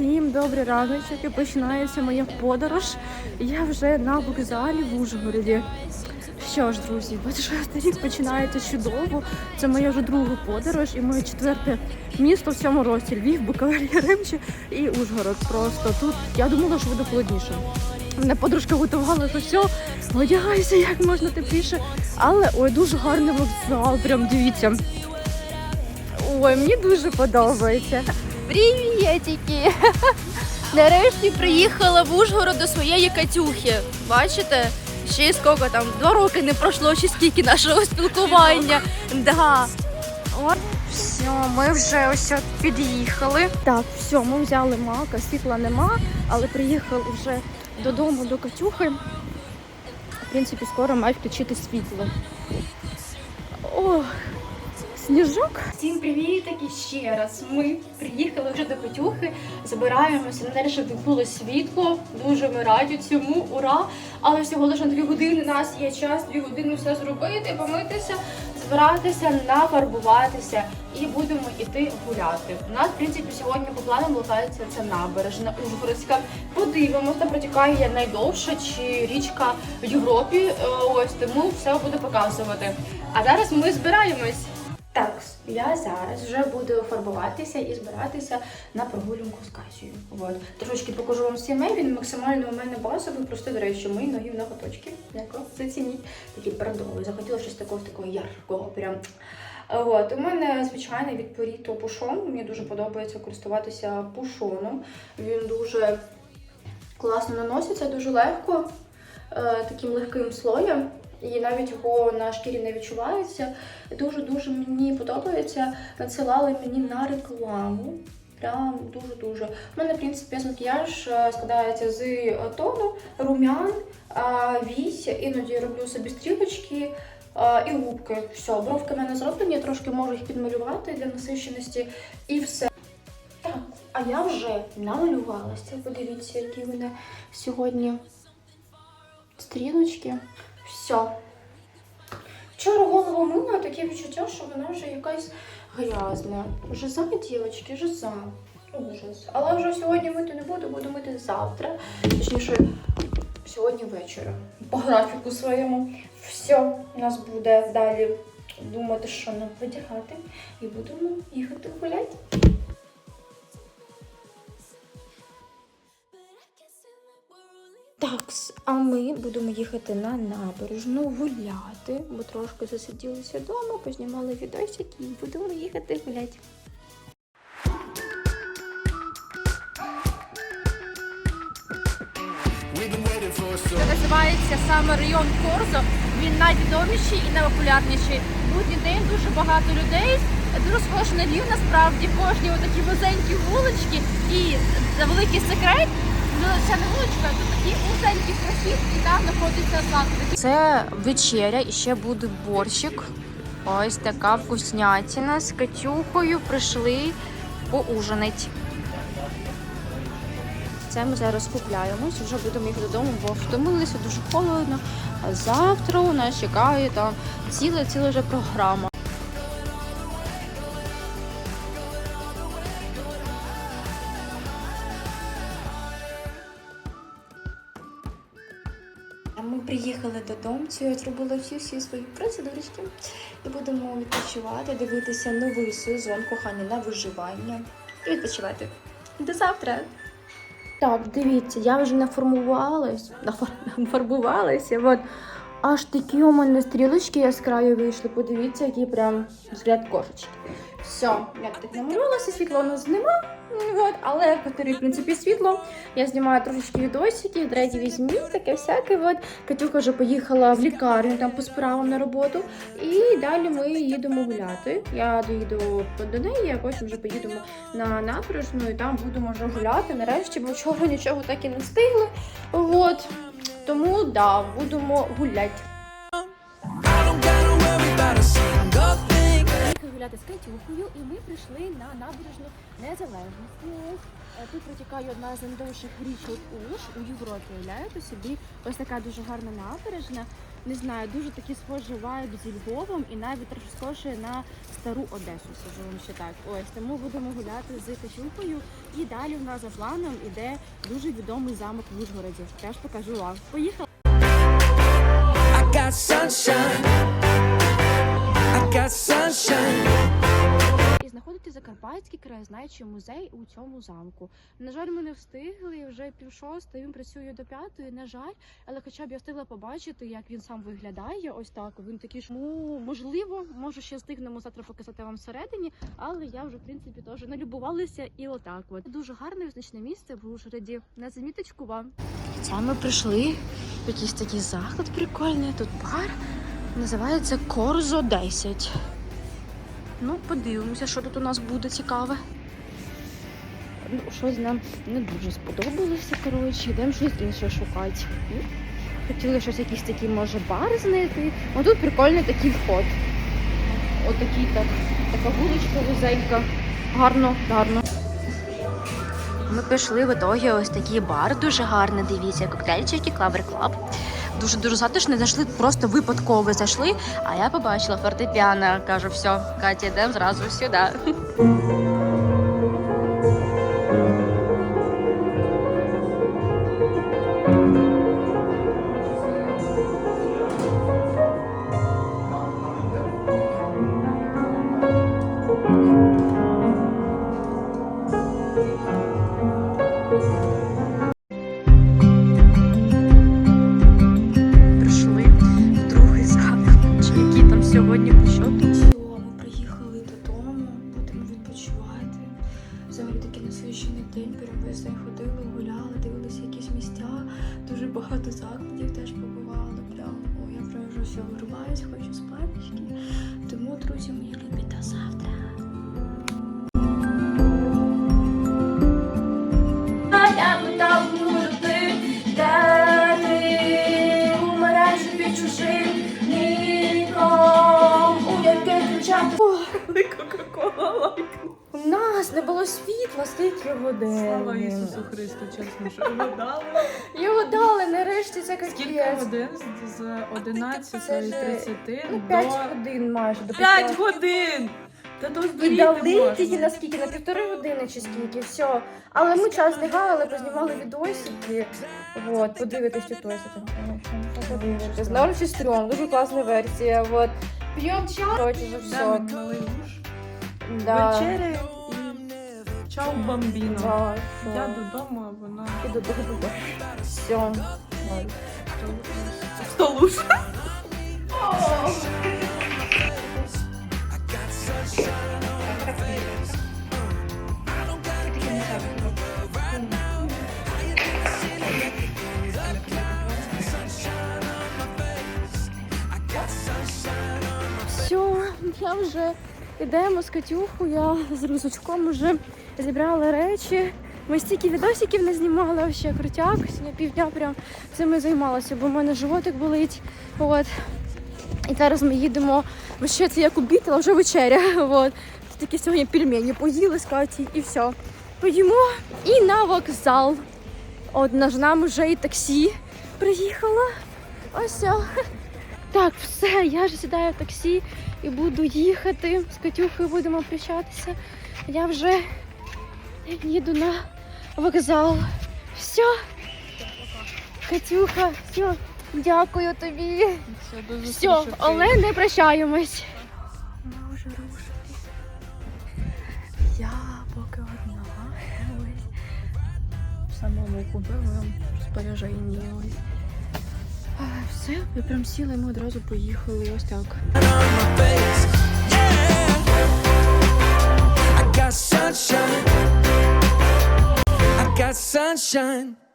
Всім добрий раночок і починається моя подорож. Я вже на вокзалі в Ужгороді. Що ж, друзі, 26 рік починається чудово. Це моя вже друга подорож і моє четверте місто в цьому році. Львів, Буковель, Яремче і Ужгород. Просто тут я думала, що буде холодніше. Мене подружка готувала, що все, одягайся як можна тепліше. Але ой, дуже гарний вокзал, прям дивіться. Ой, мені дуже подобається. Привітики! Нарешті приїхала в Ужгород до своєї Катюхи. Бачите? Ще скільки там, два роки не пройшло, чи скільки нашого спілкування. Да. От. Все, ми вже ось от під'їхали. Так, все, ми взяли мака, світла нема, але приїхали вже додому до Катюхи. В принципі, скоро мають включити світло. Ох, сніжок. Всім привіт і ще раз. Ми приїхали вже до Катюхи, забираємося на те, щоб світло. Дуже ми раді цьому, ура! Але всього лише на дві години. У нас є час, дві години все зробити, помитися, збиратися, нафарбуватися і будемо йти гуляти. У нас, в принципі, сьогодні по планам локація це набережна Ужгородська. Подивимося, там протікає найдовша чи річка в Європі. Е, Ось тому все буду показувати. А зараз ми збираємось. Так, я зараз вже буду фарбуватися і збиратися на прогулянку з Катєю. От. Трошки покажу вам сімей, він максимально у мене базовий, просто, до речі, мої ноги в ноготочки. Дякую, зацініть. Такий брендовий. Захотіла щось такого такого яркого. Прям. От, у мене звичайний від Поріто пушон. Мені дуже подобається користуватися пушоном. Він дуже класно наноситься, дуже легко, е, таким легким слоєм. І навіть його на шкірі не відчувається. Дуже-дуже мені подобається. Надсилали мені на рекламу. Прям дуже-дуже. У мене, в принципі, макіяж е, складається з е, тону, румян, вісь, іноді роблю собі стрілочки і губки. Все, бровки в мене зроблені, я трошки можу їх підмалювати для насищеності і все. Так, а я вже намалювалася. Подивіться, які в мене сьогодні стрілочки. Все. Вчора голову мила, таке відчуття, що вона вже якась грязна. Жиза, дівчатки, жиза. Ужас. Але вже сьогодні мити не буду, буду мити завтра. Точніше, сьогодні вечора. По графіку своєму. Все, у нас буде далі думати, що нам видягати. І будемо їхати гуляти. Так, а ми будемо їхати на набережну гуляти, бо трошки засиділися вдома, познімали відосики і будемо їхати гуляти. Це називається саме район Корзо. Він найвідоміший і найпопулярніший. Будній день дуже багато людей. Дуже схоже на Львів насправді. Кожні отакі вузенькі вулички. І великий секрет, ну це не такі вузенькі прохід, там знаходиться заклад. Це вечеря і ще буде борщик. Ось така вкуснятина з Катюхою прийшли поужинати. Це ми зараз купляємось, вже будемо їхати додому, бо втомилися дуже холодно. А завтра у нас чекає там ціла ціла вже програма. Приїхали додому, я зробила всі всі свої процедурочки і будемо відпочивати, дивитися новий сезон кохання на виживання і відпочивати. До завтра! Так, дивіться, я вже наформувалась, нафар- нафарбувалася. От. Аж такі у мене стрілочки яскраві вийшли. Подивіться, який прям взгляд кошечки. Все, я так намалювалася, світло у нас нема. От, але в в принципі світло. Я знімаю трошечки відосики, третій візьміть, таке всяке. От. Катюха вже поїхала в лікарню там по справам на роботу. І далі ми їдемо гуляти. Я доїду до неї, а потім вже поїдемо на набережну і там будемо вже гуляти. Нарешті, бо вчора нічого так і не встигли. От. Тому да, будемо гуляти. Гуляти з Катюхою, і ми прийшли на набережну Незалежності. Е, Тут протікає одна з найдовших річок Уж у Європі. Уявляєте собі, ось така дуже гарна набережна. Не знаю, дуже такі схожі вайб зі Львовом і навіть трохи схожі на стару Одесу, скажу вам ще так. Ось тому будемо гуляти з Катюхою. І далі в нас за планом іде дуже відомий замок в Ужгороді. Теж покажу вам. Поїхали! I got sunshine. I got sunshine. Знаходиться Закарпатський краєзнавчий музей у цьому замку. На жаль, ми не встигли вже пів шостої. Він працює до п'ятої. На жаль, але хоча б я встигла побачити, як він сам виглядає. Ось так. Він такий ж ну, можливо, може ще встигнемо завтра показати вам всередині, але я вже в принципі теж налюбувалася і отак. От дуже гарне визначне місце в Ужгороді. На заміточку вам. Це ми прийшли в якийсь такий заклад прикольний. Тут бар називається Корзо 10. Ну, подивимося, що тут у нас буде цікаве. Ну, щось нам не дуже сподобалося, коротше, йдемо щось інше шукати. Ну, Хотіли щось якийсь такий, може, бар знайти. О, тут прикольний такий вход. Отакий так. Така вуличка вузенька. Гарно, гарно. Ми пішли в ітогі ось такий бар, дуже гарний, дивіться, коктейльчики, Клабер Клаб. Дуже дуже затишно, зайшли просто випадково зайшли, а я побачила фортепіано. Кажу, все, Катя, йдемо зразу сюди. Сьогодні по цього Ми приїхали додому, будемо відпочивати. Взагалі такий насичений день, прям ходили, гуляли, дивилися якісь місця. Дуже багато закладів теж побували. Прям о, я вже все вирубаюсь, хочу спати. Тому, друзі, мої любі, до завтра. Кока-кола. У нас не було світла, скільки годин. Слава Ісусу Христу, чесно, що ви дали. Його дали, нарешті це Скільки годин з- з 11.30 Ну, 5 до годин майже до 5 п'яти. годин! Та то І дали тільки на скільки? На півтори години чи скільки, все. Але ми час не гаяли, познімали відосики. Вот, подивитись там. Подивитись. 0 чи стрьом, дуже класна версія. Вот. П'ємо чай. Короче, вже все. Малий муж. Да. Вечеря і чау бамбіно. Да, Я додому, а вона І додому. Все. в столуш. Все, я вже йдемо з Катюхою, я з рюкзачком вже зібрала речі. Ми стільки відосиків не знімали, ще крутяк. Сьогодні півдня прям цим і займалася, бо в мене животик болить. От. І зараз ми їдемо. бо ще це як у Бітла, вже вечеря. От. Такі сьогодні пельмені поїли з Каті і все. Поїмо і на вокзал. От наш нам вже і таксі приїхало. Ось. Так, все, я ж сідаю в таксі і буду їхати. З Катюхою будемо прощатися. Я вже їду на вокзал. Все. Катюха, все, дякую тобі. Все, Все, але не прощаємось. Ми вже рушили. Я поки одна. Ось. Самому купили розпорядженні. Ось. Все, ми прям сіли, ми одразу поїхали. Ось так. got sunshine.